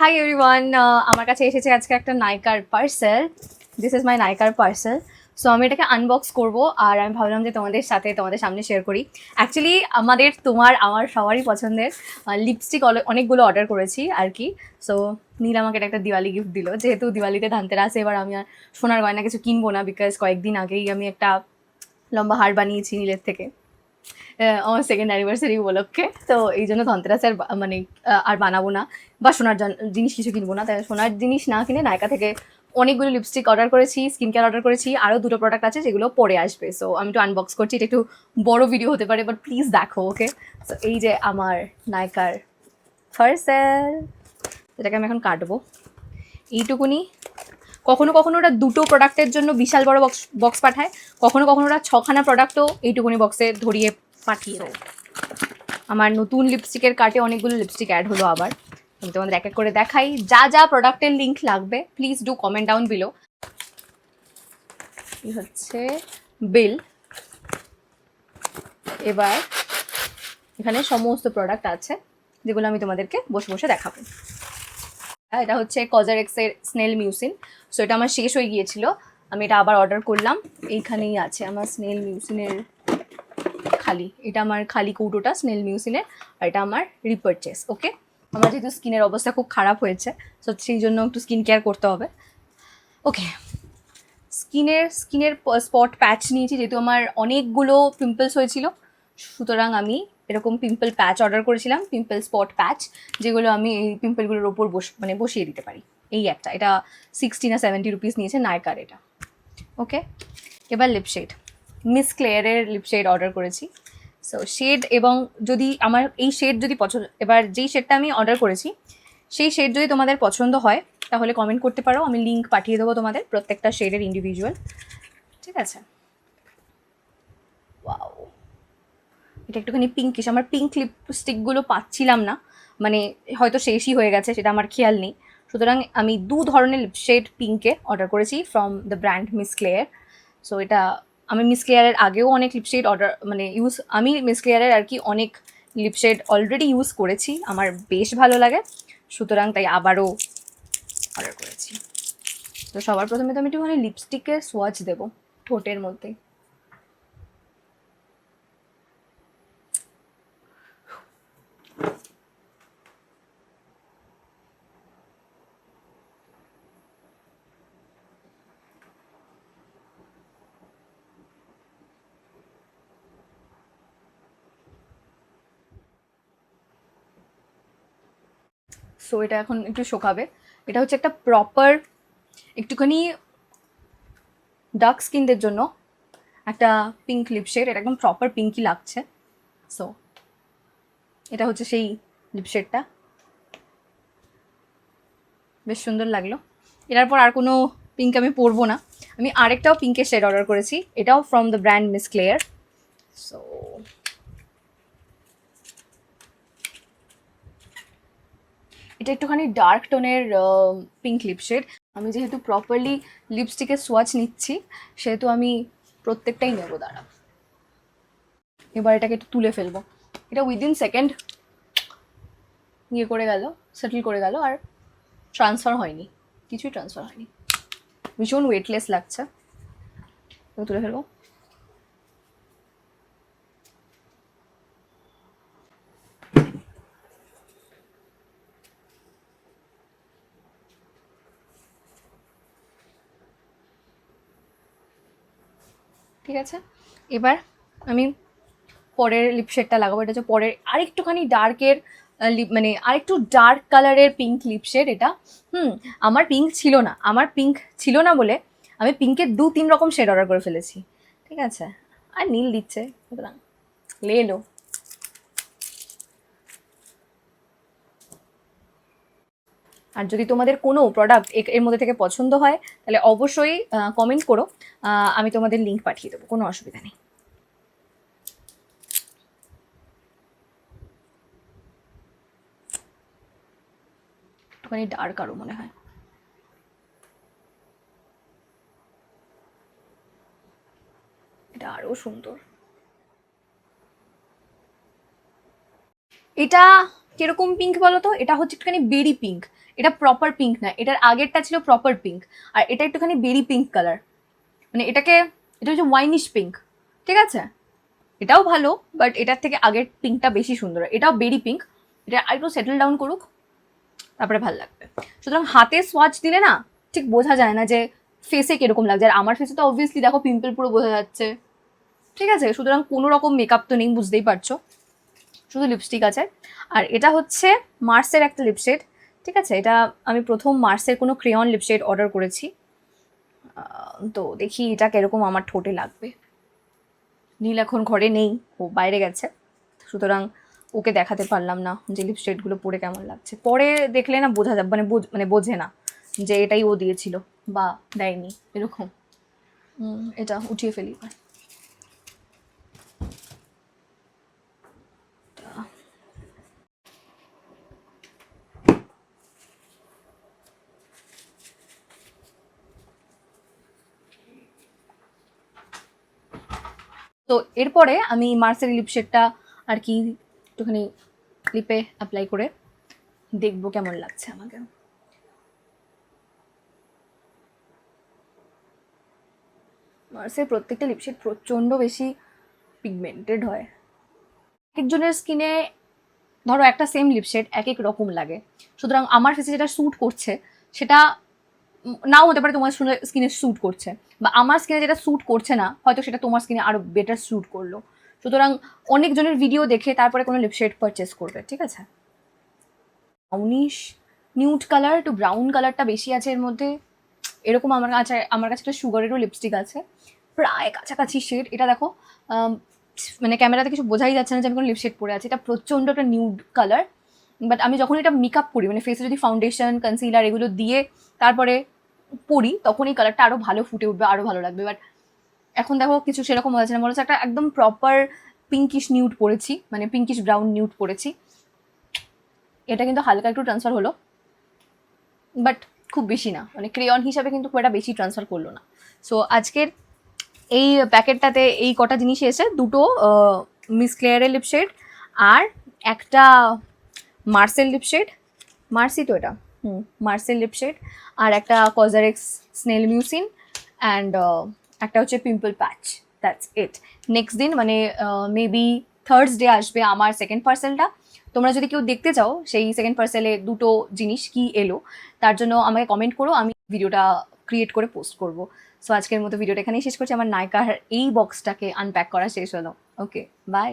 Hi everyone আমার কাছে এসেছে আজকে একটা নাইকার পার্সেল দিস ইজ মাই নাইকার পার্সেল সো আমি এটাকে আনবক্স করব আর আমি ভাবলাম যে তোমাদের সাথে তোমাদের সামনে শেয়ার করি। অ্যাকচুয়ালি আমাদের তোমার, আমার সবারই পছন্দের লিপস্টিক অনেকগুলো অর্ডার করেছি আর কি। সো নীল আমাকে এটা একটা দিওয়ালি গিফট দিল। যেহেতু দিওয়ালিতে ধানতেরাসে এবার আমি আর সোনার গয়না কিছু কিনবো না বিকজ কয়েকদিন আগেই আমি একটা লম্বা হার বানিয়েছি নীলের থেকে। আমার সেকেন্ড অ্যানিভার্সারি উপলক্ষে। তো এই জন্য ধনতেরাসে আর মানে আর বানাবো না বা সোনার জিনিস কিছু কিনবো না। তাই সোনার জিনিস না কিনে নায়কা থেকে অনেকগুলো লিপস্টিক অর্ডার করেছি স্কিন কেয়ার অর্ডার করেছি আরও দুটো প্রোডাক্ট আছে যেগুলো পরে আসবে। সো আমি একটু আনবক্স করছি, এটা একটু বড় ভিডিও হতে পারে বাট প্লিজ দেখো ওকে সো এই যে আমার নায়কার পার্সেল এটাকে আমি এখন কাটবো, এইটুকুনি। কখনো কখনো ওরা দুটো প্রোডাক্টের জন্য বিশাল বড় বক্স বক্স পাঠায়। কখনো কখনো ওরা ছখানা প্রোডাক্টও এইটুকুনি বক্সে ধরিয়ে পাঠিয়ে দেয়। আমার নতুন লিপস্টিকের কার্টে অনেকগুলো লিপস্টিক অ্যাড হলো আবার। আমি তোমাদের এক এক করে দেখাই। যা যা প্রোডাক্টের লিঙ্ক লাগবে please do comment down below হচ্ছে বিল এবার এখানে সমস্ত প্রোডাক্ট আছে, যেগুলো আমি তোমাদেরকে বসে বসে দেখাবো। এটা হচ্ছে কজার এক্সের স্নেল মিউসিন সো এটা আমার শেষ হয়ে গিয়েছিল। আমি এটা আবার অর্ডার করলাম। এইখানেই আছে আমার স্নেল মিউসিনের খালি। এটা আমার খালি কৌটোটা স্নেল মিউসিনের আর এটা আমার রিপারচেস ওকে আমার যেহেতু স্কিনের অবস্থা খুব খারাপ হয়েছে সো সেই জন্য একটু স্কিন কেয়ার করতে হবে। ওকে স্কিনের স্কিনের স্পট প্যাচ নিয়েছি, যেহেতু আমার অনেকগুলো পিম্পলস হয়েছিল। সুতরাং আমি এরকম পিম্পল প্যাচ অর্ডার করেছিলাম পিম্পল স্পট প্যাচ যেগুলো আমি এই পিম্পলগুলোর ওপর বস মানে বসিয়ে দিতে পারি। এই একটা, এটা সিক্সটি না সেভেন্টি রুপিস নিয়েছে নায়কার এটা। ওকে এবার লিপশেড মিস ক্লেয়ারের লিপশেড অর্ডার করেছি। সো শেড এবং যদি আমার এই শেড যদি পছন্দ, এবার যেই শেডটা আমি অর্ডার করেছি, সেই শেড যদি তোমাদের পছন্দ হয়, তাহলে কমেন্ট করতে পারো। আমি লিঙ্ক পাঠিয়ে দেবো তোমাদের প্রত্যেকটা শেডের ইন্ডিভিজুয়াল ঠিক আছে? ওয়াও এটা একটুখানি পিঙ্কিশ আমার পিঙ্ক লিপস্টিকগুলো পাচ্ছিলাম না। মানে হয়তো শেষই হয়ে গেছে, সেটা আমার খেয়াল নেই। সুতরাং আমি দু ধরনের লিপশেড পিঙ্কে অর্ডার করেছি from the brand Miss Claire so এটা আমি মিস ক্লেয়ারের আগেও অনেক লিপশেড অর্ডার মানে ইউজ আমি মিস ক্লেয়ারের আর কি অনেক লিপশেড অলরেডি ইউজ করেছি, আমার বেশ ভালো লাগে। সুতরাং তাই আবারও অর্ডার করেছি। তো সবার প্রথমে তো আমি একটুখানি লিপস্টিকের সোয়াচ দেবো, ঠোঁটের মধ্যে। সো এটা এখন একটু শোকাবে। এটা হচ্ছে একটা প্রপার একটুখানি ডার্ক স্কিনদের জন্য একটা পিঙ্ক লিপশেড এটা একদম প্রপার পিঙ্কই লাগছে। সো এটা হচ্ছে সেই লিপশেডটা বেশ সুন্দর লাগল। এটার পর আর কোনো পিঙ্ক আমি পরবো না। আমি আরেকটাও পিঙ্কের শেড অর্ডার করেছি। এটাও from the brand Miss Claire so এটা একটুখানি ডার্ক টোনের পিঙ্ক লিপশেড আমি যেহেতু প্রপারলি লিপস্টিকের সোয়াচ নিচ্ছি, সেহেতু আমি প্রত্যেকটাই নেব দাঁড়া এবার এটাকে একটু তুলে ফেলব। এটা উইদিন সেকেন্ড ইয়ে করে গেল সেটেল করে গেল, আর ট্রান্সফার হয়নি। কিছুই ট্রান্সফার হয়নি। ভীষণ ওয়েটলেস লাগছে। তুলে ফেলব। ঠিক আছে? এবার আমি পরের লিপশেডটা লাগাবো। এটা হচ্ছে পরের আরেকটুখানি ডার্কের লিপ মানে আরেকটু ডার্ক কালারের পিঙ্ক লিপশেড এটা। হুম, আমার পিঙ্ক ছিল না। আমার পিঙ্ক ছিল না বলে আমি পিঙ্কের দু তিন রকম শেড অর্ডার করে ফেলেছি। ঠিক আছে? আর নীল দিচ্ছে। সুতরাং, লে এলো আর যদি তোমাদের কোনো প্রোডাক্টের মধ্যে থেকে পছন্দ হয়, তাহলে অবশ্যই কমেন্ট করো। আমি তোমাদের লিঙ্ক পাঠিয়ে দেবো, কোনো অসুবিধা নেই। একটুখানি ডার্ক আরও মনে হয়। এটা আরও সুন্দর। এটা কীরকম পিঙ্ক বলো তো এটা হচ্ছে একটুখানি বেরি পিঙ্ক এটা প্রপার পিঙ্ক না, এটার আগেরটা ছিল প্রপার পিঙ্ক আর এটা একটুখানি বেরি পিঙ্ক কালার মানে এটাকে, এটা হচ্ছে ওয়াইনিশ পিঙ্ক ঠিক আছে? এটাও ভালো বাট এটার থেকে আগের পিঙ্কটা বেশি সুন্দর। এটাও বেরি পিঙ্ক এটা আরেকটু সেটেল ডাউন করুক, তারপরে ভালো লাগবে। সুতরাং হাতে সোয়াচ দিলে না, ঠিক বোঝা যায় না যে ফেসে কীরকম লাগছে। আর আমার ফেসে তো অবভিয়াসলি দেখো পিম্পল পুরো বোঝা যাচ্ছে। ঠিক আছে? সুতরাং কোনো রকম মেকআপ তো নেই, বুঝতেই পারছ। শুধু লিপস্টিক আছে। আর এটা হচ্ছে মার্সের একটা লিপশেড ঠিক আছে? এটা আমি প্রথম মার্সের কোনো ক্রেয়ন লিপশেড অর্ডার করেছি। তো দেখি এটা কীরকম আমার ঠোঁটে লাগবে। নীল এখন ঘরে নেই, ও বাইরে গেছে। সুতরাং ওকে দেখাতে পারলাম না যে লিপস্টেডগুলো পরে কেমন লাগছে। পরে দেখলে না বোঝা যাবে মানে মানে বোঝে না যে এটাই ও দিয়েছিল বা দেয়নি, এরকম। এটা উঠিয়ে ফেলি তো এরপরে আমি মার্সের লিপশেডটা আর কি একটুখানি লিপে অ্যাপ্লাই করে দেখব কেমন লাগছে আমাকে। মার্সের প্রত্যেকটা লিপশেড প্রচণ্ড বেশি পিগমেন্টেড হয়। এক একজনের স্কিনে ধরো একটা সেম লিপশেড এক এক রকম লাগে। সুতরাং আমার ফেসে যেটা স্যুট করছে, সেটা নাও হতে পারে তোমার স্কিনে স্যুট করছে। বা আমার স্কিনে যেটা স্যুট করছে না, হয়তো সেটা তোমার স্কিনে আরও বেটার স্যুট করল। সুতরাং অনেকজনের ভিডিও দেখে তারপরে কোনো লিপশেড পারচেস করবে, ঠিক আছে? ব্রাউনিশ নিউড কালার একটু ব্রাউন কালারটা বেশি আছে এর মধ্যে। এরকম আমার কাছে আমার কাছে একটা সুগারেরও লিপস্টিক আছে। প্রায় কাছাকাছি শেড এটা দেখো মানে ক্যামেরাতে কিছু বোঝাই যাচ্ছে না যে আমি কোনো লিপশেড পরে আছি। এটা প্রচণ্ড একটা নিউড কালার বাট আমি যখন এটা মেকআপ করি মানে ফেসে যদি ফাউন্ডেশন কনসিলার এগুলো দিয়ে তারপরে পরি তখন এই কালারটা আরও ভালো ফুটে উঠবে আরও ভালো লাগবে। বাট এখন দেখো কিছু সেরকম হচ্ছে না, মনে হচ্ছে একটা একদম প্রপার পিঙ্কিশ নিউড পরেছি মানে পিঙ্কিশ ব্রাউন নিউড পরেছি। এটা কিন্তু হালকা একটু ট্রান্সফার হলো বাট খুব বেশি না। মানে ক্রেয়ন হিসাবে কিন্তু খুব একটা বেশি ট্রান্সফার করল না। সো আজকের এই প্যাকেটটাতে এই কটা জিনিস এসে, দুটো মিস ক্লেয়ারের লিপশেড আর একটা মার্সেল লিপশেড? মার্সি তো এটা। হুম, মার্সেল লিপশেড। আর একটা কজারেক্স স্নেল মিউসিন অ্যান্ড একটা হচ্ছে pimple patch that's it next দিন মানে মেবি থার্সডে আসবে আমার সেকেন্ড পার্সেলটা তোমরা যদি কেউ দেখতে চাও, সেই সেকেন্ড পার্সেলে দুটো জিনিস কি এলো, তার জন্য আমাকে কমেন্ট করো, আমি ভিডিওটা ক্রিয়েট করে পোস্ট করব। সো আজকের মতো ভিডিওটা এখানেই শেষ করছি। আমার নায়িকার এই বক্সটাকে আনপ্যাক করা শেষ হলো। Okay bye